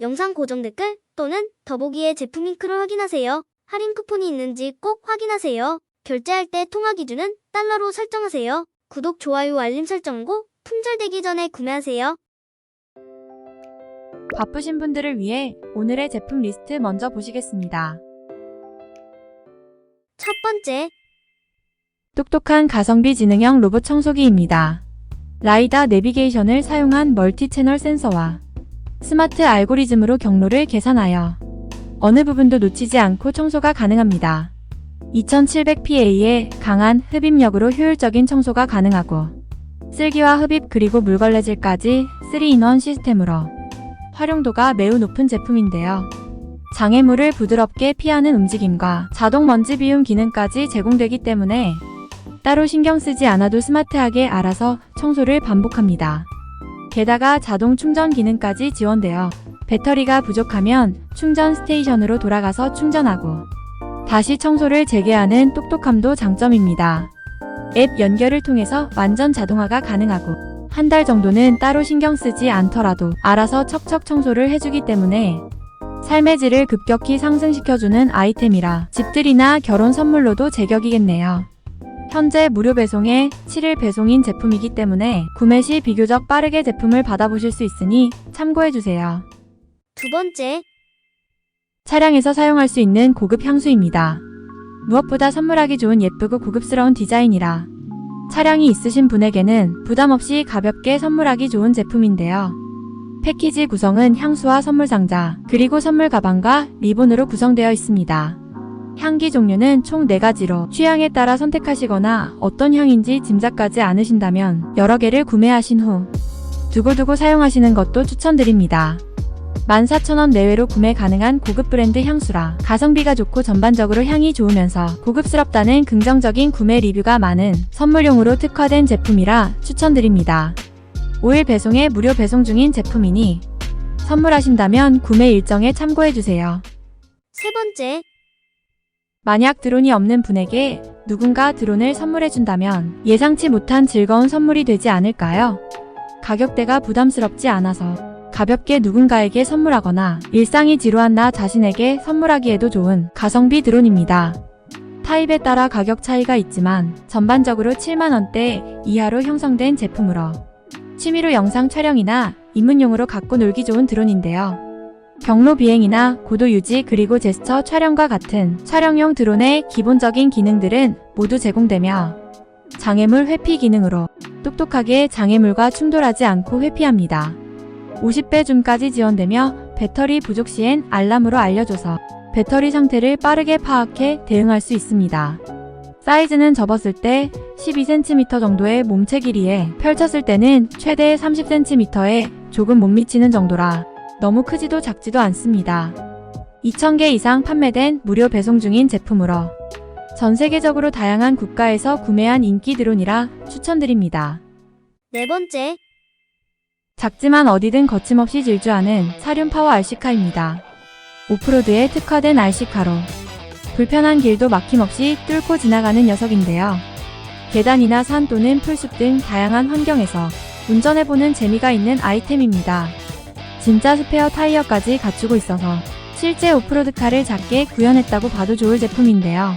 영상 고정 댓글 또는 더보기의 제품 링크를 확인하세요. 할인 쿠폰이 있는지 꼭 확인하세요. 결제할 때 통화 기준은 달러로 설정하세요. 구독, 좋아요, 알림 설정고 품절되기 전에 구매하세요. 바쁘신 분들을 위해 오늘의 제품 리스트 먼저 보시겠습니다. 첫 번째, 똑똑한 가성비 지능형 로봇 청소기입니다. 라이다 내비게이션을 사용한 멀티 채널 센서와 스마트 알고리즘으로 경로를 계산하여 어느 부분도 놓치지 않고 청소가 가능합니다. 2700PA의 강한 흡입력으로 효율적인 청소가 가능하고 쓸기와 흡입 그리고 물걸레질까지 3인원 시스템으로 활용도가 매우 높은 제품인데요. 장애물을 부드럽게 피하는 움직임과 자동 먼지 비움 기능까지 제공되기 때문에 따로 신경 쓰지 않아도 스마트하게 알아서 청소를 반복합니다. 게다가 자동 충전 기능까지 지원되어 배터리가 부족하면 충전 스테이션으로 돌아가서 충전하고 다시 청소를 재개하는 똑똑함도 장점입니다. 앱 연결을 통해서 완전 자동화가 가능하고 한 달 정도는 따로 신경 쓰지 않더라도 알아서 척척 청소를 해주기 때문에 삶의 질을 급격히 상승시켜주는 아이템이라 집들이나 결혼 선물로도 제격이겠네요. 현재 무료 배송에 7일 배송인 제품이기 때문에 구매 시 비교적 빠르게 제품을 받아보실 수 있으니 참고해주세요. 두 번째, 차량에서 사용할 수 있는 고급 향수입니다. 무엇보다 선물하기 좋은 예쁘고 고급스러운 디자인이라 차량이 있으신 분에게는 부담 없이 가볍게 선물하기 좋은 제품인데요. 패키지 구성은 향수와 선물 상자, 그리고 선물 가방과 리본으로 구성되어 있습니다. 향기 종류는 총 4가지로 취향에 따라 선택하시거나 어떤 향인지 짐작가지 않으신다면 여러 개를 구매하신 후 두고두고 사용하시는 것도 추천드립니다. 14,000원 내외로 구매 가능한 고급 브랜드 향수라 가성비가 좋고 전반적으로 향이 좋으면서 고급스럽다는 긍정적인 구매 리뷰가 많은 선물용으로 특화된 제품이라 추천드립니다. 5일 배송에 무료 배송 중인 제품이니 선물하신다면 구매 일정에 참고해주세요. 세 번째, 만약 드론이 없는 분에게 누군가 드론을 선물해준다면 예상치 못한 즐거운 선물이 되지 않을까요? 가격대가 부담스럽지 않아서 가볍게 누군가에게 선물하거나 일상이 지루한 나 자신에게 선물하기에도 좋은 가성비 드론입니다. 타입에 따라 가격 차이가 있지만 전반적으로 7만원대 이하로 형성된 제품으로 취미로 영상 촬영이나 입문용으로 갖고 놀기 좋은 드론인데요. 경로 비행이나 고도 유지 그리고 제스처 촬영과 같은 촬영용 드론의 기본적인 기능들은 모두 제공되며 장애물 회피 기능으로 똑똑하게 장애물과 충돌하지 않고 회피합니다. 50배 줌까지 지원되며 배터리 부족 시엔 알람으로 알려줘서 배터리 상태를 빠르게 파악해 대응할 수 있습니다. 사이즈는 접었을 때 12cm 정도의 몸체 길이에 펼쳤을 때는 최대 30cm에 조금 못 미치는 정도라 너무 크지도 작지도 않습니다. 2,000개 이상 판매된 무료 배송 중인 제품으로 전 세계적으로 다양한 국가에서 구매한 인기 드론이라 추천드립니다. 네 번째, 작지만 어디든 거침없이 질주하는 사륜 파워 RC카입니다. 오프로드에 특화된 RC카로 불편한 길도 막힘없이 뚫고 지나가는 녀석인데요. 계단이나 산 또는 풀숲 등 다양한 환경에서 운전해보는 재미가 있는 아이템입니다. 진짜 스페어 타이어까지 갖추고 있어서 실제 오프로드카를 작게 구현했다고 봐도 좋을 제품인데요.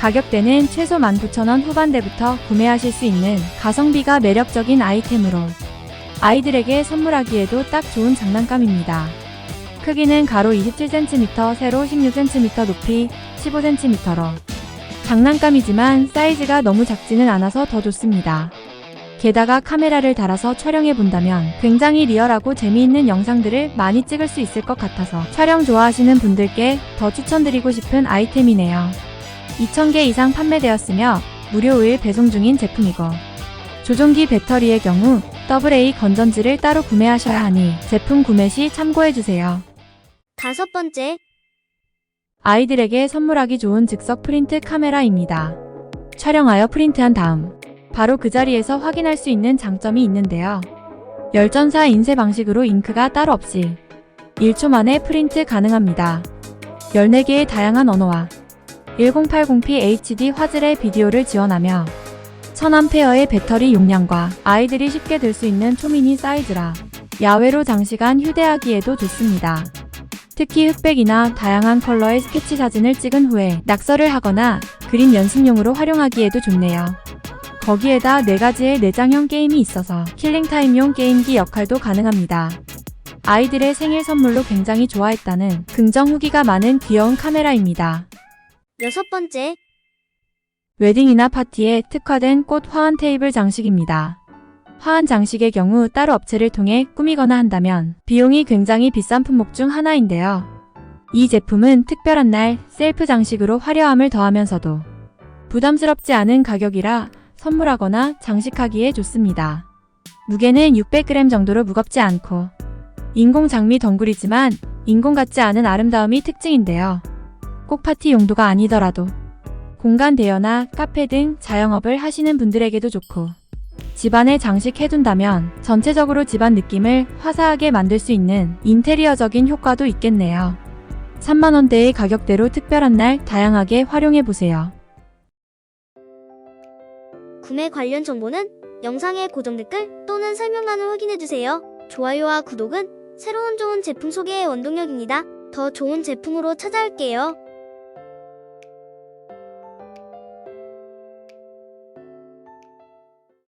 가격대는 최소 19,000원 후반대부터 구매하실 수 있는 가성비가 매력적인 아이템으로 아이들에게 선물하기에도 딱 좋은 장난감입니다. 크기는 가로 27cm, 세로 16cm 높이 15cm로 장난감이지만 사이즈가 너무 작지는 않아서 더 좋습니다. 게다가 카메라를 달아서 촬영해 본다면 굉장히 리얼하고 재미있는 영상들을 많이 찍을 수 있을 것 같아서 촬영 좋아하시는 분들께 더 추천드리고 싶은 아이템이네요. 2,000개 이상 판매되었으며 무료 5일 배송 중인 제품이고 조종기 배터리의 경우 AA 건전지를 따로 구매하셔야 하니 제품 구매 시 참고해주세요. 다섯 번째, 아이들에게 선물하기 좋은 즉석 프린트 카메라입니다. 촬영하여 프린트한 다음 바로 그 자리에서 확인할 수 있는 장점이 있는데요. 열전사 인쇄 방식으로 잉크가 따로 없이 1초 만에 프린트 가능합니다. 14개의 다양한 언어와 1080p HD 화질의 비디오를 지원하며 1000A의 배터리 용량과 아이들이 쉽게 들 수 있는 초미니 사이즈라 야외로 장시간 휴대하기에도 좋습니다. 특히 흑백이나 다양한 컬러의 스케치 사진을 찍은 후에 낙서를 하거나 그림 연습용으로 활용하기에도 좋네요. 거기에다 4가지의 내장형 게임이 있어서 킬링타임용 게임기 역할도 가능합니다. 아이들의 생일 선물로 굉장히 좋아했다는 긍정 후기가 많은 귀여운 카메라입니다. 여섯 번째, 웨딩이나 파티에 특화된 꽃 화환 테이블 장식입니다. 화환 장식의 경우 따로 업체를 통해 꾸미거나 한다면 비용이 굉장히 비싼 품목 중 하나인데요. 이 제품은 특별한 날 셀프 장식으로 화려함을 더하면서도 부담스럽지 않은 가격이라 선물하거나 장식하기에 좋습니다. 무게는 600g 정도로 무겁지 않고 인공 장미 덩굴이지만 인공 같지 않은 아름다움이 특징인데요. 꼭 파티 용도가 아니더라도 공간 대여나 카페 등 자영업을 하시는 분들에게도 좋고 집안에 장식해둔다면 전체적으로 집안 느낌을 화사하게 만들 수 있는 인테리어적인 효과도 있겠네요. 3만원대의 가격대로 특별한 날 다양하게 활용해보세요. 구매 관련 정보는 영상의 고정 댓글 또는 설명란을 확인해주세요. 좋아요와 구독은 새로운 좋은 제품 소개의 원동력입니다. 더 좋은 제품으로 찾아올게요.